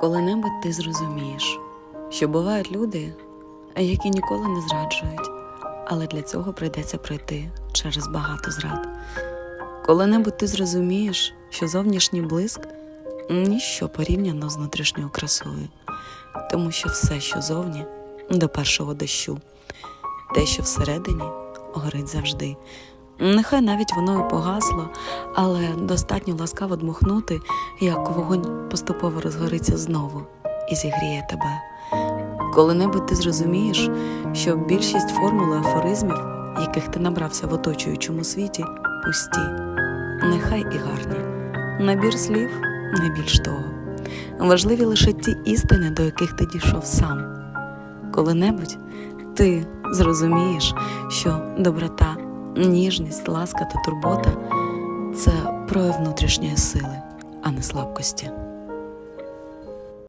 Коли-небудь ти зрозумієш, що бувають люди, які ніколи не зраджують, але для цього прийдеться пройти через багато зрад. Коли-небудь ти зрозумієш, що зовнішній блиск ніщо порівняно з внутрішньою красою, тому що все, що зовні, до першого дощу, те, що всередині, горить завжди. Нехай навіть воно і погасло, але достатньо ласкаво дмухнути, як вогонь поступово розгориться знову і зігріє тебе. Коли-небудь ти зрозумієш, що більшість формул і афоризмів, яких ти набрався в оточуючому світі, пусті, нехай і гарні. Набір слів не більш того. Важливі лише ті істини, до яких ти дійшов сам. Коли-небудь ти зрозумієш, що доброта, ніжність, ласка та турбота це прояв внутрішньої сили, а не слабкості.